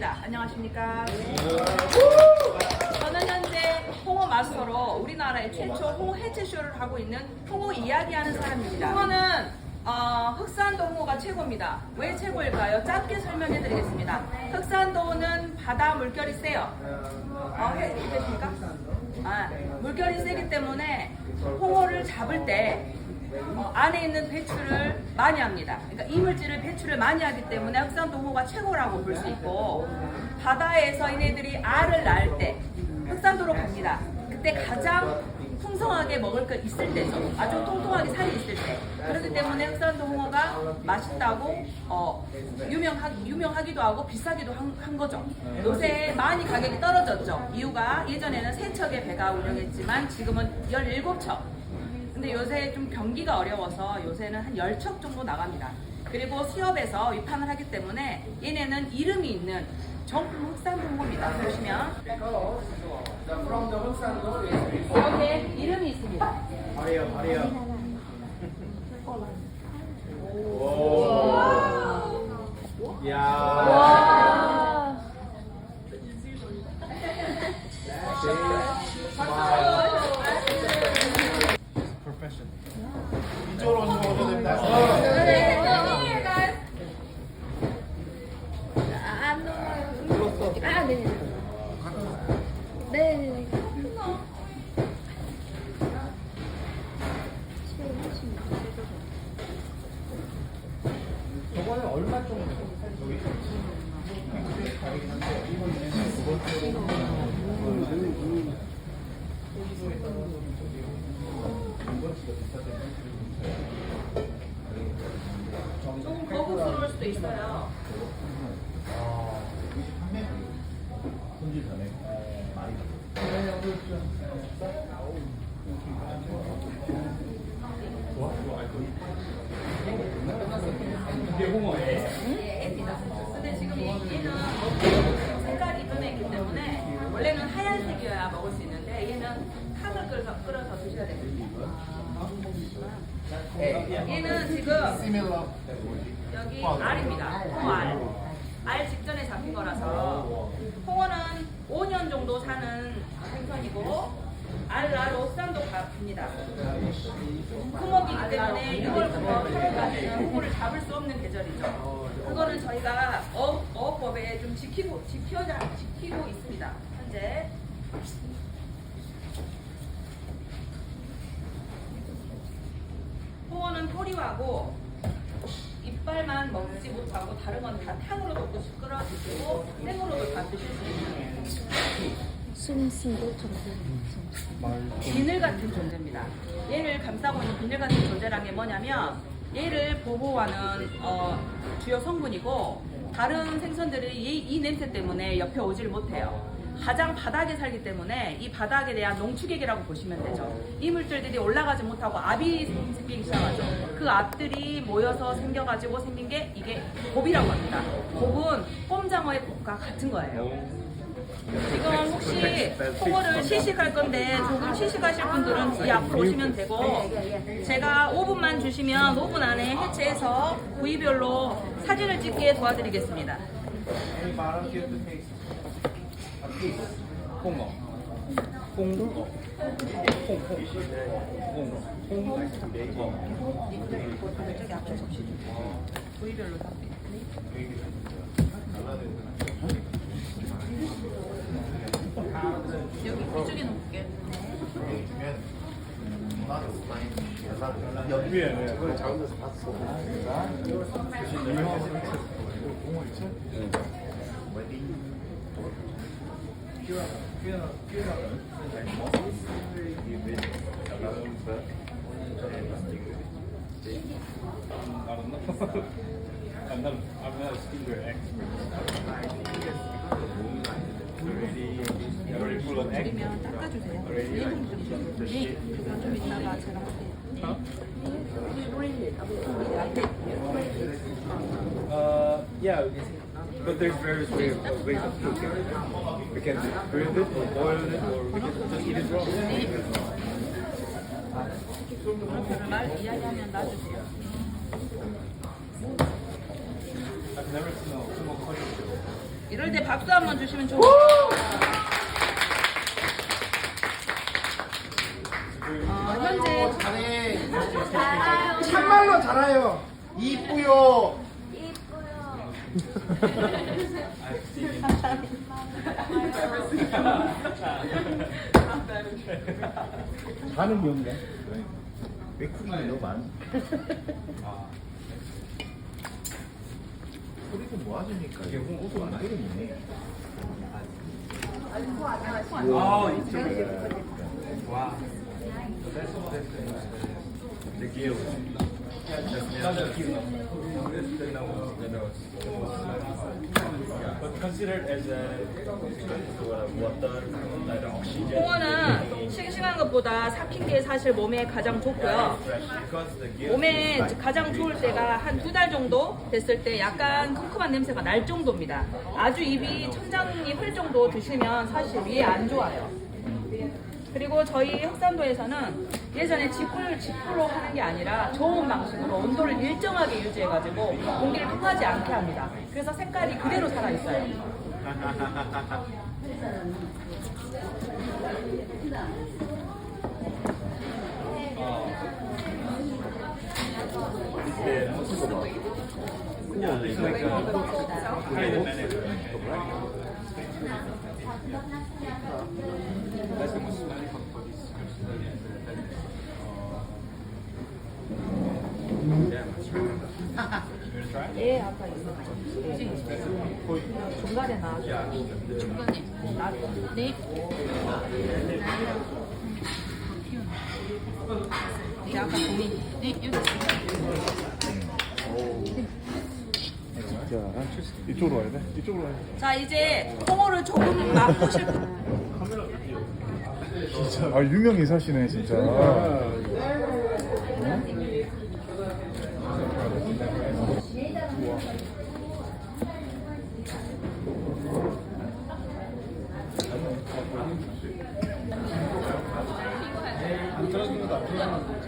반갑습니다. 안녕하십니까? 저는 현재 홍어 마스터로 우리나라의 최초 홍어 해체쇼를 하고 있는 홍어 이야기하는 사람입니다. 홍어는 어, 흑산도 홍어가 최고입니다. 왜 최고일까요? 짧게 설명해 드리겠습니다. 흑산도는 바다 물결이 세요. 어, 해, 해주십니까? 아, 물결이 세기 때문에 홍어를 잡을 때 어, 안에 있는 배출을 많이 합니다. 그러니까 이물질을 배출을 많이 하기 때문에 흑산도 홍어가 최고라고 볼 수 있고 바다에서 얘네들이 알을 낳을 때 흑산도로 갑니다. 그때 가장 풍성하게 먹을 거 있을 때죠. 아주 통통하게 살이 있을 때. 그렇기 때문에 흑산도 홍어가 맛있다고 어, 유명하, 유명하기도 하고 비싸기도 한, 한 거죠. 요새 많이 가격이 떨어졌죠. 이유가 예전에는 세 척의 배가 운영했지만 지금은 17척. 근데 요새 좀 경기가 어려워서 요새는 한 10척 정도 나갑니다. 그리고 수협에서 위판을 하기 때문에 얘네는 이름이 있는 정품 흑산도 홍어입니다. 보시면 is 여기에 이름이 있습니다. Maria. Yeah. Profession. 이쪽으로 오시면 오셔도 됩니다. 아, 안 넘어요. 아, 네네. 네네네. 저번에 얼마 정도 여기 조금 거부스러울 수도 있어요. 손질 전에 많이 이게 홍어예요. 예, 애입니다. 근데 지금 이- 얘는 색깔이 변했기 때문에 원래는 하얀색이어야 먹을 수 있는데 얘는 탕을 끓여서, 끓여서 드셔야 됩니다. 예, 얘는 지금. 여기 알입니다. 홍어알. 알 직전에 잡힌 거라서 홍어는 5년 정도 사는 생선이고 알알 옥산도 갑니다. 금어기이기 때문에 6월부터 8월까지는 홍어를 잡을 수 없는 계절이죠. 그거는 저희가 어업, 어업법에 좀 지키고 지켜 지키고 있습니다. 현재 홍어는 꼬리하고 이빨만 먹지 못하고 다른 건 다 탕으로도 끓여 드시고 생으로도 다 드실 수 있는 정도. 비늘 같은 존재입니다. 얘를 감싸고 있는 비늘 같은 존재란 게 뭐냐면 얘를 보호하는 어, 주요 성분이고 다른 생선들이 이, 이 냄새 때문에 옆에 오지를 못해요. 가장 바닥에 살기 때문에 이 바닥에 대한 농축액이라고 보시면 되죠. 이 물질들이 올라가지 못하고 압이 생기기 시작하죠. 그 압들이 모여서 생겨가지고 생긴 게 이게 곱이라고 합니다. 곱은 꼼장어의 곱과 같은 거예요. 지금 혹시 홍어를 시식할 건데 조금 시식하실 분들은 이 앞으로 오시면 되고 제가 5분만 주시면 5분 안에 해체해서 부위별로 사진을 찍게 도와드리겠습니다. 홍어. 홍어. 부위별로 다. 여기 이쪽에 놓을게. 여기 위에 네. 작은 데서 봤어. 유명한 홍어 있죠? I don't know. I'm not, I'm not a skincare expert. Already full of egg. 드리면 닦아주세요. 1분 정도. 네. 그거 좀 이따가 제가 할게요. 앞에 Uh, yeah, but there's various ways, ways of cooking. We can grill it or boil it or we can just eat it raw. 그런 말 이야기하면 놔주세요. I've never seen a sumo curry. 이럴 때 박수 한번 주시면 좋겠어요. 어, 현재 참말로 잘해요. 이쁘요. 반응이 없네. 외국인이 너무 많 아. 소리도 모아주니까 이게 옷도 안 들리네. 아, 이쪽에. 와. considered 홍어는 싱싱한 것보다 삭힌 게 사실 몸에 가장 좋고요. 몸에 가장 좋을 때가 한 두 달 정도 됐을 때 약간 쿰쿰한 냄새가 날 정도입니다. 아주 입이 천장이 흘 정도 드시면 사실 위에 안 좋아요. 그리고 저희 흑산도에서는 예전에 지풀, 지풀로 하는 게 아니라 저온 방식으로 온도를 일정하게 유지해가지고 공기를 통하지 않게 합니다. 그래서 색깔이 그대로 살아있어요. 예, 아까 있었죠. 중간에 나와줘. 중간에? 나, 네. 이제 아까 종이. 네, 여기 자, 이쪽으로 와야 돼? 이쪽으로 와야 돼. 자 이제 통호를 조금 맛보실 아, 유명히 사시네, 진짜. 음? 안 떨어지는 거안 떨어지는 거